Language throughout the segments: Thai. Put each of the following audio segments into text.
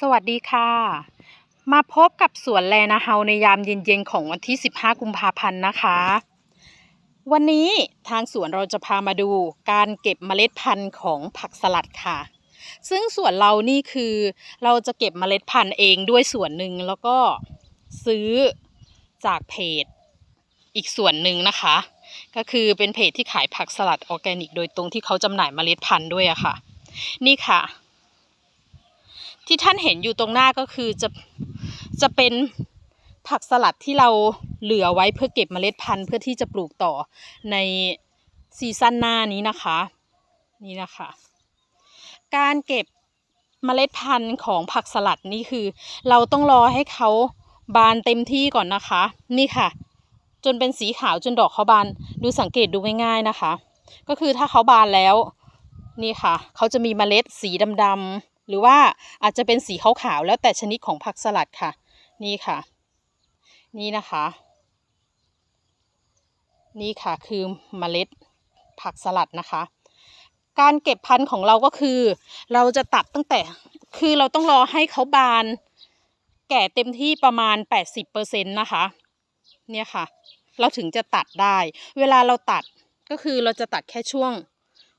สวัสดีค่ะ มาพบกับสวนแลนาเฮาในยามเย็นๆ ของวันที่ 15 กุมภาพันธ์นะคะ วันนี้ทางสวนเราจะพามาดูการเก็บเมล็ดพันธุ์ของผักสลัดค่ะ ซึ่งสวนเรานี่คือเราจะเก็บเมล็ดพันธุ์เองด้วยส่วนหนึ่งแล้วก็ซื้อจากเพจอีกส่วนหนึ่งนะคะ ก็คือเป็นเพจที่ขายผักสลัดออร์แกนิก โดยตรงที่เขาจำหน่ายเมล็ดพันธุ์ด้วยอะค่ะ นี่ค่ะ ที่ท่านเห็นอยู่ตรงหน้าก็คือจะจะเป็นผักสลัดที่เราเหลือไว้เพื่อเก็บเมล็ดพันธุ์เพื่อที่จะปลูกต่อในซีซั่นหน้านี้นะคะ นี่นะคะ การเก็บเมล็ดพันธุ์ของผักสลัดนี่คือ เราต้องรอให้เขาบานเต็มที่ก่อนนะคะ นี่ค่ะ จนเป็นสีขาวจนดอกเขาบานดูสังเกตดูง่ายๆนะคะ ก็คือถ้าเขาบานแล้ว นี่ค่ะ เขาจะมีเมล็ดสีดำๆ หรือว่าอาจจะเป็นสีขาวๆแล้วแต่ชนิดของผักสลัดค่ะ นี่ค่ะ นี่นะคะ นี่ค่ะคือเมล็ดผักสลัดนะคะ การเก็บพันธุ์ของเราก็คือ เราจะตัดตั้งแต่คือเราต้องรอให้เขาบาน แก่เต็มที่ประมาณ 80%นะคะ เนี่ยค่ะ เราถึงจะตัดได้ เวลาเราตัดก็คือเราจะตัดแค่ช่วง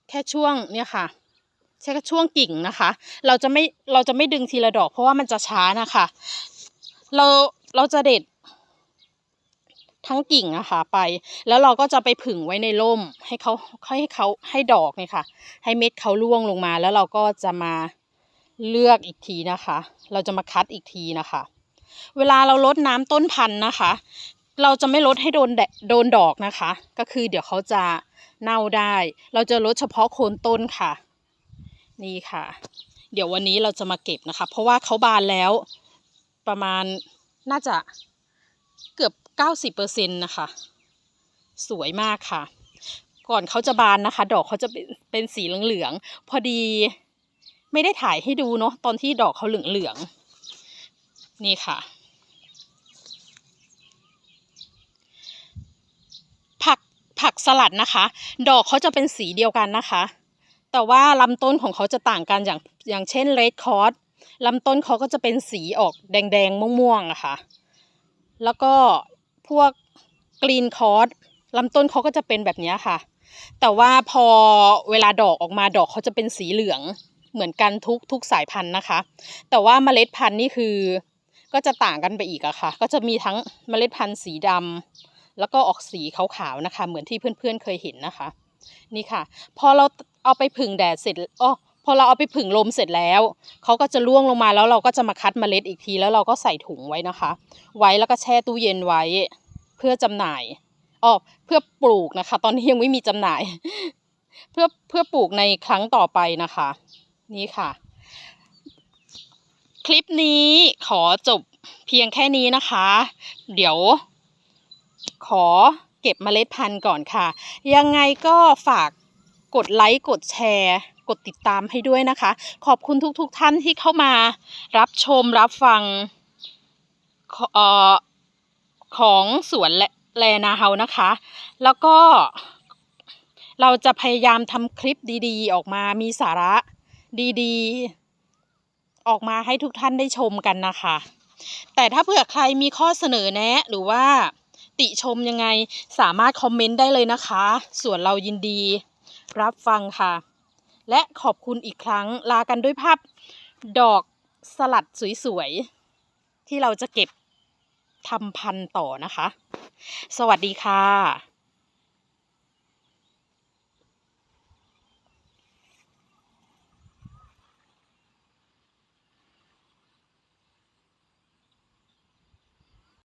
แค่ช่วงเนี่ยค่ะ ใช่ก็ช่วงกิ่งนะคะ เราจะไม่เราจะไม่ดึงทีละดอกเพราะว่ามันจะช้านะคะ เราเราจะเด็ดทั้งกิ่งนะคะไป แล้วเราก็จะไปผึ่งไว้ในร่มให้เขาให้เขาให้ดอกเนี่ยค่ะ ให้เม็ดเขาร่วงลงมา แล้วเราก็จะมาเลือกอีกทีนะคะ เราจะมาคัดอีกทีนะคะ เวลาเราลดน้ำต้นพันธุ์นะคะ เราจะไม่ลดให้โดนแดดโดนดอกนะคะ ก็คือเดี๋ยวเขาจะเน่าได้ เราจะลดเฉพาะโคนต้นค่ะ นี่ค่ะ เดี๋ยววันนี้เราจะมาเก็บนะคะ เพราะว่าเขาบานแล้วประมาณน่าจะเกือบเก้าสิบเปอร์เซ็นต์นะคะ สวยมากค่ะ ก่อนเขาจะบานนะคะ ดอกเขาจะเป็นเป็นสีเหลืองๆพอดีไม่ได้ถ่ายให้ดูเนาะตอนที่ดอกเขาเหลืองๆนี่ค่ะ ผักผักสลัดนะคะ ดอกเขาจะเป็นสีเดียวกันนะคะ แต่ว่าลำต้นของเขาจะต่างกันอย่างอย่างเช่นเรดคอร์สลำต้นเขาก็จะเป็นสีออกแดงๆม่วงๆอะค่ะ แล้วก็พวกกรีนคอร์สลำต้นเขาก็จะเป็นแบบนี้ค่ะ แต่ว่าพอเวลาดอกออกมาดอกเขาจะเป็นสีเหลืองเหมือนกันทุกทุกสายพันธุ์นะคะ แต่ว่าเมล็ดพันธุ์นี่คือก็จะต่างกันไปอีกอะค่ะ ก็จะมีทั้งเมล็ดพันธุ์สีดำแล้วก็ออกสีขาวๆนะคะ เหมือนที่เพื่อนๆเคยเห็นนะคะ นี่ค่ะ พอเรา เอาไปผึ่งแดดเสร็จอ๋อพอเราเอาไปผึ่งลมเสร็จแล้วเขาก็จะร่วงลงมาแล้วเราก็จะมาคัดเมล็ดอีกทีแล้วเราก็ใส่ถุงไว้นะคะ ไว้แล้วก็แช่ตู้เย็นไว้ เพื่อจำหน่ายอ๋อเพื่อปลูกนะคะ ตอนนี้ยังไม่มีจำหน่าย เพื่อเพื่อปลูกในครั้งต่อไปนะคะ นี่ค่ะ คลิปนี้ขอจบเพียงแค่นี้นะคะ เดี๋ยว ขอเก็บเมล็ดพันธุ์ก่อนค่ะ ยังไงก็ฝาก กดไลค์กดแชร์กดติดตามให้ด้วยนะคะ ขอบคุณทุกๆทท่านที่เข้ามารับชมรับฟังขอเอ่อของสวนแลแลนาเฮานะคะ แล้วก็เราจะพยายามทำคลิปดีๆ ออกมามีสาระดีๆ ออกมาให้ทุกท่านได้ชมกันนะคะ แต่ถ้าเผื่อใครมีข้อเสนอแนะหรือว่าติชมยังไงสามารถคอมเมนต์ได้เลยนะคะ ส่วนเรายินดี รับฟังค่ะ และขอบคุณอีกครั้งลากันด้วยภาพดอกสลัดสวยๆ ที่เราจะเก็บทำพันธุ์ต่อนะคะ สวัสดีค่ะ